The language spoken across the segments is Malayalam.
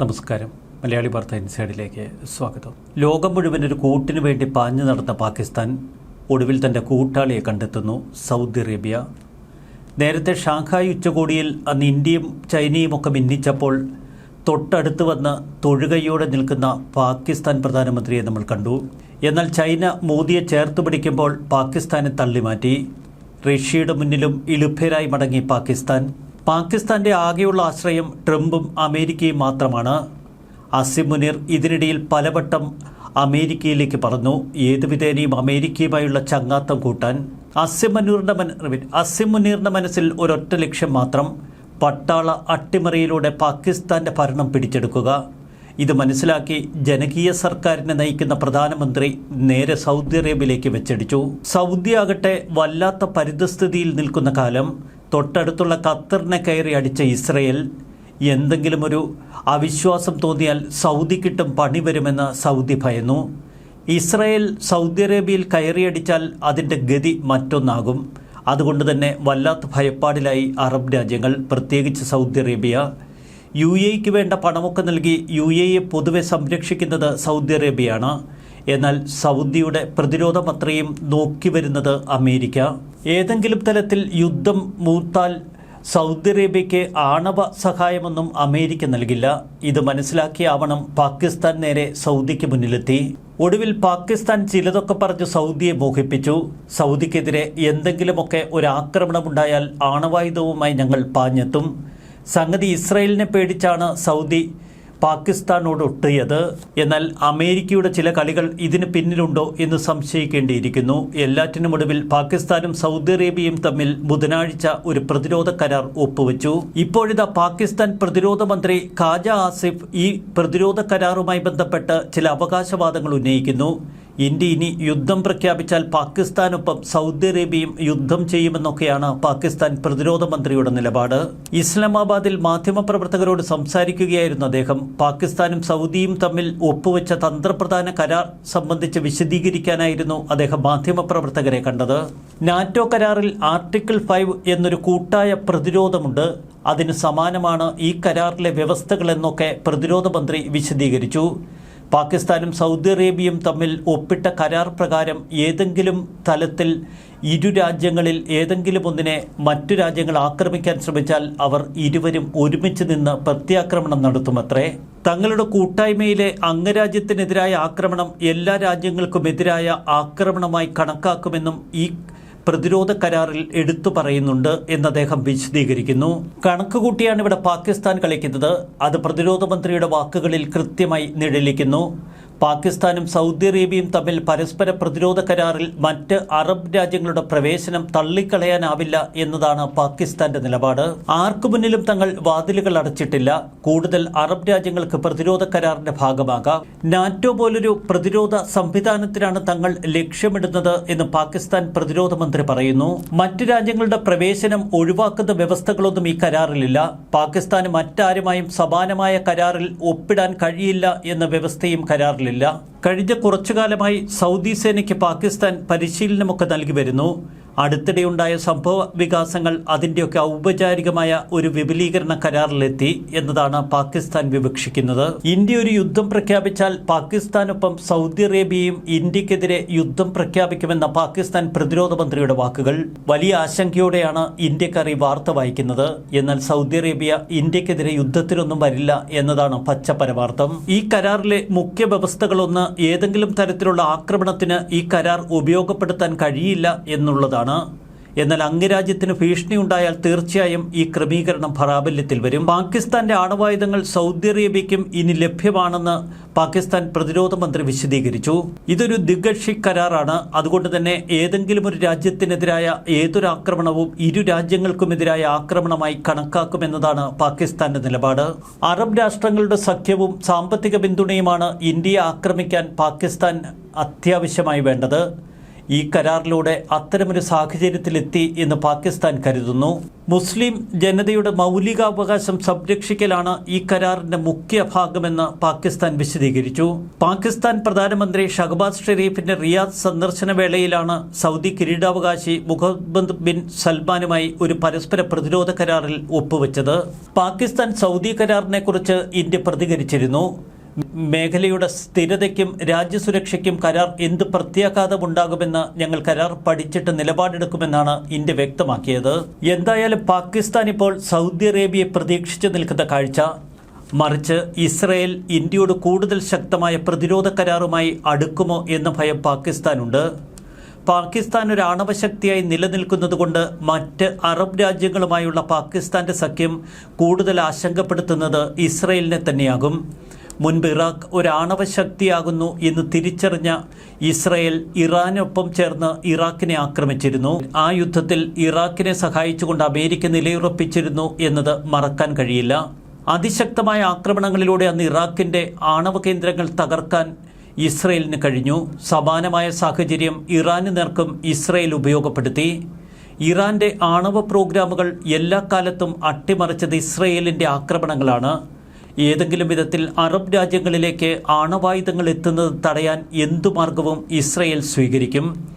നമസ്കാരം. മലയാളി വാർത്ത ഇൻസൈഡിലേക്ക് സ്വാഗതം. ലോകം മുഴുവൻ ഒരു കൂട്ടിനു വേണ്ടി പാഞ്ഞു നടന്ന പാകിസ്ഥാൻ ഒടുവിൽ തന്റെ കൂട്ടാളിയെ കണ്ടെത്തുന്നു സൗദി അറേബ്യ. നേരത്തെ ഷാങ്ഹായ് ഉച്ചകോടിയിൽ അന്ന് ഇന്ത്യയും ചൈനയും ഒക്കെ ഭിന്നിച്ചപ്പോൾ തൊട്ടടുത്ത് വന്ന് തൊഴുകയോടെ നിൽക്കുന്ന പാകിസ്ഥാൻ പ്രധാനമന്ത്രിയെ നമ്മൾ കണ്ടു. എന്നാൽ ചൈന മോദിയെ ചേർത്ത് പിടിക്കുമ്പോൾ പാകിസ്ഥാനെ തള്ളിമാറ്റി. റഷ്യയുടെ മുന്നിലും ഇളുഭ്യരായി മടങ്ങി പാകിസ്ഥാൻ. പാകിസ്ഥാന്റെ ആകെയുള്ള ആശ്രയം ട്രംപും അമേരിക്കയും മാത്രമാണ്. അസിം മുനീർ ഇതിനിടയിൽ പലവട്ടം അമേരിക്കയിലേക്ക് പറഞ്ഞു ഏതുവിധേനയും അമേരിക്കയുമായുള്ള ചങ്ങാത്തം കൂട്ടാൻ അസിം മുനീറിന്റെ മന അസിം മുനീറിന്റെ മനസ്സിൽ ഒരൊറ്റ ലക്ഷ്യം മാത്രം പട്ടാള അട്ടിമറിയിലൂടെ പാകിസ്ഥാന്റെ ഭരണം പിടിച്ചെടുക്കുക. ഇത് മനസ്സിലാക്കി ജനകീയ സർക്കാരിനെ നയിക്കുന്ന പ്രധാനമന്ത്രി നേരെ സൗദി അറേബ്യയിലേക്ക് വെച്ചടിച്ചു. സൗദി ആകട്ടെ വല്ലാത്ത പരിതസ്ഥിതിയിൽ നിൽക്കുന്ന കാലം തൊട്ടടുത്തുള്ള ഖത്തറിനെ കയറി അടിച്ച ഇസ്രയേൽ എന്തെങ്കിലും ഒരു അവിശ്വാസം തോന്നിയാൽ സൗദിക്കിട്ടും പണി വരുമെന്ന് സൗദി ഭയന്നു. ഇസ്രയേൽ സൗദി അറേബ്യയിൽ കയറിയടിച്ചാൽ അതിന്റെ ഗതി മറ്റൊന്നാകും. അതുകൊണ്ട് തന്നെ വല്ലാത്ത ഭയപ്പാടിലായി അറബ് രാജ്യങ്ങൾ പ്രത്യേകിച്ച് സൗദി അറേബ്യ. യു എക്ക് വേണ്ട പണമൊക്കെ നൽകി യു എയെ പൊതുവെ സംരക്ഷിക്കുന്നത് സൗദി അറേബ്യയാണ്. എന്നാൽ സൗദിയുടെ പ്രതിരോധം അത്രയും നോക്കി വരുന്നത് അമേരിക്ക. ഏതെങ്കിലും തലത്തിൽ യുദ്ധം മൂത്താൽ സൗദി അറേബ്യയ്ക്ക് ആണവ സഹായമൊന്നും അമേരിക്ക നൽകില്ല. ഇത് മനസ്സിലാക്കിയാവണം പാകിസ്ഥാൻ നേരെ സൗദിക്ക് മുന്നിലെത്തി. ഒടുവിൽ പാകിസ്ഥാൻ ചിലതൊക്കെ പറഞ്ഞ് സൗദിയെ മോഹിപ്പിച്ചു. സൗദിക്കെതിരെ എന്തെങ്കിലുമൊക്കെ ഒരു ആക്രമണമുണ്ടായാൽ ആണവായുധവുമായി ഞങ്ങൾ പാഞ്ഞെത്തും. സംഗതി ഇസ്രയേലിനെ പേടിച്ചാണ് സൗദി പാകിസ്ഥാനോട് ഒട്ടിയത് എന്നാൽ അമേരിക്കയുടെ ചില കളികൾ ഇതിന് പിന്നിലുണ്ടോ എന്ന് സംശയിക്കേണ്ടിയിരിക്കുന്നു. എല്ലാറ്റിനുമൊടുവിൽ പാകിസ്ഥാനും സൗദി അറേബ്യയും തമ്മിൽ ബുധനാഴ്ച ഒരു പ്രതിരോധ കരാർ ഒപ്പുവെച്ചു. ഇപ്പോഴിതാ പാകിസ്ഥാൻ പ്രതിരോധ മന്ത്രി ഖാജ ആസിഫ് ഈ പ്രതിരോധ കരാറുമായി ബന്ധപ്പെട്ട് ചില അവകാശവാദങ്ങൾ ഉന്നയിക്കുന്നു. ഇന്ത്യ ഇനി യുദ്ധം പ്രഖ്യാപിച്ചാൽ പാകിസ്ഥാനൊപ്പം സൗദി അറേബ്യയും യുദ്ധം ചെയ്യുമെന്നൊക്കെയാണ് പാകിസ്ഥാൻ പ്രതിരോധ മന്ത്രിയുടെ നിലപാട്. ഇസ്ലാമാബാദിൽ മാധ്യമപ്രവർത്തകരോട് സംസാരിക്കുകയായിരുന്നു അദ്ദേഹം. പാകിസ്ഥാനും സൗദിയും തമ്മിൽ ഒപ്പുവെച്ച തന്ത്രപ്രധാന കരാർ സംബന്ധിച്ച് വിശദീകരിക്കാനായിരുന്നു അദ്ദേഹം മാധ്യമപ്രവർത്തകരെ കണ്ടത്. നാറ്റോ കരാറിൽ ആർട്ടിക്കിൾ ഫൈവ് എന്നൊരു കൂട്ടായ പ്രതിരോധമുണ്ട്. അതിന് സമാനമാണ് ഈ കരാറിലെ വ്യവസ്ഥകളെന്നൊക്കെ പ്രതിരോധ മന്ത്രി വിശദീകരിച്ചു. പാകിസ്ഥാനും സൗദി അറേബ്യയും തമ്മിൽ ഒപ്പിട്ട കരാർ പ്രകാരം ഏതെങ്കിലും തലത്തിൽ ഇരു രാജ്യങ്ങളിൽ ഏതെങ്കിലും ഒന്നിനെ മറ്റു രാജ്യങ്ങൾ ആക്രമിക്കാൻ ശ്രമിച്ചാൽ അവർ ഇരുവരും ഒരുമിച്ച് നിന്ന് പ്രത്യാക്രമണം നടത്തുമത്രേ? തങ്ങളുടെ കൂട്ടായ്മയിലെ അംഗരാജ്യത്തിനെതിരായ ആക്രമണം എല്ലാ രാജ്യങ്ങൾക്കുമെതിരായ ആക്രമണമായി കണക്കാക്കുമെന്നും ഈ പ്രതിരോധ കരാറിൽ എടുത്തു പറയുന്നുണ്ട് എന്ന് അദ്ദേഹം വിശദീകരിക്കുന്നു. കണക്ക് കൂട്ടിയാണ് ഇവിടെ പാകിസ്ഥാൻ കളിക്കുന്നത്. അത് പ്രതിരോധ മന്ത്രിയുടെ വാക്കുകളിൽ കൃത്യമായി നിഴലിക്കുന്നു. പാകിസ്ഥാനും സൗദി അറേബ്യയും തമ്മിൽ പരസ്പര പ്രതിരോധ കരാറിൽ മറ്റ് അറബ് രാജ്യങ്ങളുടെ പ്രവേശനം തള്ളിക്കളയാനാവില്ല എന്നതാണ് പാകിസ്ഥാന്റെ നിലപാട്. ആർക്കു മുന്നിലും തങ്ങൾ വാതിലുകൾ അടച്ചിട്ടില്ല. കൂടുതൽ അറബ് രാജ്യങ്ങൾക്ക് പ്രതിരോധ കരാറിന്റെ ഭാഗമാകാം. നാറ്റോ പോലൊരു പ്രതിരോധ സംവിധാനത്തിനാണ് തങ്ങൾ ലക്ഷ്യമിടുന്നത് എന്ന് പാകിസ്ഥാൻ പ്രതിരോധ മന്ത്രി പറയുന്നു. മറ്റ് രാജ്യങ്ങളുടെ പ്രവേശനം ഒഴിവാക്കുന്ന വ്യവസ്ഥകളൊന്നും ഈ കരാറിലില്ല. പാകിസ്ഥാന് മറ്റാരുമായും സമാനമായ കരാറിൽ ഒപ്പിടാൻ കഴിയില്ല എന്ന വ്യവസ്ഥയും കരാറിലില്ല കഴിഞ്ഞ കുറച്ചു കാലമായി സൗദി സേനയ്ക്ക് പാകിസ്ഥാൻ പരിശീലനമൊക്കെ നൽകി വരുന്നു. അടുത്തിടെയുണ്ടായ സംഭവ വികാസങ്ങൾ അതിന്റെയൊക്കെ ഔപചാരികമായ ഒരു വിപുലീകരണ കരാറിലെത്തി എന്നതാണ് പാകിസ്ഥാൻ വിവക്ഷിക്കുന്നത്. ഇന്ത്യ ഒരു യുദ്ധം പ്രഖ്യാപിച്ചാൽ പാകിസ്ഥാനൊപ്പം സൗദി അറേബ്യയും ഇന്ത്യക്കെതിരെ യുദ്ധം പ്രഖ്യാപിക്കുമെന്ന പാകിസ്ഥാൻ പ്രതിരോധ മന്ത്രിയുടെ വാക്കുകൾ. വലിയ ആശങ്കയോടെയാണ് ഇന്ത്യക്കാർ ഈ വാർത്ത വായിക്കുന്നത്. എന്നാൽ സൗദി അറേബ്യ ഇന്ത്യക്കെതിരെ യുദ്ധത്തിനൊന്നും വരില്ല എന്നതാണ് പച്ച പരമാർത്ഥം ഈ കരാറിലെ മുഖ്യ വ്യവസ്ഥകളൊന്ന് ഏതെങ്കിലും തരത്തിലുള്ള ആക്രമണത്തിന് ഈ കരാർ ഉപയോഗപ്പെടുത്താൻ കഴിയില്ല എന്നുള്ളതാണ്. എന്നാൽ അംഗരാജ്യത്തിന് ഭീഷണി ഉണ്ടായാൽ തീർച്ചയായും ഈ ക്രമീകരണം പ്രാബല്യത്തിൽ വരും. പാകിസ്ഥാന്റെ ആണവായുധങ്ങൾ സൗദി അറേബ്യയ്ക്കും ഇനി ലഭ്യമാണെന്ന് പാകിസ്ഥാൻ പ്രതിരോധ മന്ത്രി വിശദീകരിച്ചു. ഇതൊരു ദിഗക്ഷി കരാറാണ്. അതുകൊണ്ട് തന്നെ ഏതെങ്കിലും ഒരു രാജ്യത്തിനെതിരായ ഏതൊരു ആക്രമണവും ഇരു രാജ്യങ്ങൾക്കുമെതിരായ ആക്രമണമായി കണക്കാക്കുമെന്നതാണ് പാകിസ്ഥാന്റെ നിലപാട്. അറബ് രാഷ്ട്രങ്ങളുടെ സഖ്യവും സാമ്പത്തിക പിന്തുണയുമാണ് ഇന്ത്യയെ ആക്രമിക്കാൻ പാകിസ്ഥാൻ അത്യാവശ്യമായി വേണ്ടത്. ഈ കരാറിലൂടെ അത്തരമൊരു സാഹചര്യത്തിലെത്തി എന്ന് പാകിസ്ഥാൻ കരുതുന്നു. മുസ്ലിം ജനതയുടെ മൗലികാവകാശം സംരക്ഷിക്കലാണ് ഈ കരാറിന്റെ മുഖ്യ ഭാഗമെന്ന് പാകിസ്ഥാൻ വിശദീകരിച്ചു. പാകിസ്ഥാൻ പ്രധാനമന്ത്രി ഷഹബാസ് ഷെരീഫിന്റെ റിയാദ് സന്ദർശന വേളയിലാണ് സൗദി കിരീടാവകാശി മുഹമ്മദ് ബിൻ സൽമാനുമായി ഒരു പരസ്പര പ്രതിരോധ കരാറിൽ ഒപ്പുവെച്ചത്. പാകിസ്ഥാൻ സൗദി കരാറിനെക്കുറിച്ച് ഇന്ത്യ പ്രതികരിച്ചിരുന്നു. മേഖലയുടെ സ്ഥിരതയ്ക്കും രാജ്യസുരക്ഷയ്ക്കും കരാർ എന്ത് പ്രത്യാഘാതമുണ്ടാകുമെന്ന് ഞങ്ങൾ കരാർ പഠിച്ചിട്ട് നിലപാടെടുക്കുമെന്നാണ് ഇന്ത്യ വ്യക്തമാക്കിയത്. എന്തായാലും പാകിസ്ഥാൻ ഇപ്പോൾ സൗദി അറേബ്യയെ പ്രതീക്ഷിച്ചു നിൽക്കുന്ന കാഴ്ച. മറിച്ച് ഇസ്രയേൽ ഇന്ത്യയോട് കൂടുതൽ ശക്തമായ പ്രതിരോധ കരാറുമായി അടുക്കുമോ എന്ന ഭയം പാകിസ്ഥാനുണ്ട്. പാകിസ്ഥാൻ ഒരു ആണവശക്തിയായി നിലനിൽക്കുന്നതുകൊണ്ട് മറ്റ് അറബ് രാജ്യങ്ങളുമായുള്ള പാകിസ്ഥാന്റെ സഖ്യം കൂടുതൽ ആശങ്കപ്പെടുത്തുന്നത് ഇസ്രയേലിനെ തന്നെയാകും. മുൻപ് ഇറാഖ് ഒരു ആണവശക്തിയാകുന്നു എന്ന് തിരിച്ചറിഞ്ഞ ഇസ്രയേൽ ഇറാനൊപ്പം ചേർന്ന് ഇറാഖിനെ ആക്രമിച്ചിരുന്നു. ആ യുദ്ധത്തിൽ ഇറാഖിനെ സഹായിച്ചുകൊണ്ട് അമേരിക്ക നിലയുറപ്പിച്ചിരുന്നു എന്നത് മറക്കാൻ കഴിയില്ല. അതിശക്തമായ ആക്രമണങ്ങളിലൂടെ അന്ന് ഇറാഖിന്റെ ആണവ കേന്ദ്രങ്ങൾ തകർക്കാൻ ഇസ്രയേലിന് കഴിഞ്ഞു. സമാനമായ സാഹചര്യം ഇറാന് നേർക്കും ഇസ്രയേൽ ഉപയോഗപ്പെടുത്തി. ഇറാന്റെ ആണവ പ്രോഗ്രാമുകൾ എല്ലാ കാലത്തും അട്ടിമറിച്ചത് ഇസ്രയേലിന്റെ ആക്രമണങ്ങളാണ്. ഏതെങ്കിലും വിധത്തിൽ അറബ് രാജ്യങ്ങളിലേക്ക് ആണവായുധങ്ങൾ എത്തുന്നത് തടയാൻ എന്തു മാർഗവും ഇസ്രയേൽ സ്വീകരിക്കും?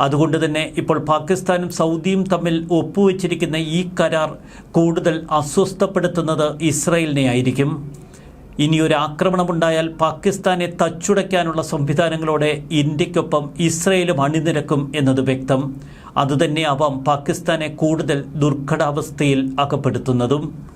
അതുകൊണ്ട് തന്നെ ഇപ്പോൾ പാകിസ്ഥാനും സൗദിയും തമ്മിൽ ഒപ്പുവെച്ചിരിക്കുന്ന ഈ കരാർ കൂടുതൽ അസ്വസ്ഥപ്പെടുത്തുന്നത് ഇസ്രയേലിനെ ആയിരിക്കും. ഇനിയൊരു ആക്രമണമുണ്ടായാൽ പാകിസ്ഥാനെ തച്ചുടയ്ക്കാനുള്ള സംവിധാനങ്ങളോടെ ഇന്ത്യക്കൊപ്പം ഇസ്രയേലും അണിനിരക്കും എന്നത് വ്യക്തം. അതുതന്നെയാവാം പാകിസ്ഥാനെ കൂടുതൽ ദുർഘടാവസ്ഥയിൽ അകപ്പെടുത്തുന്നതും.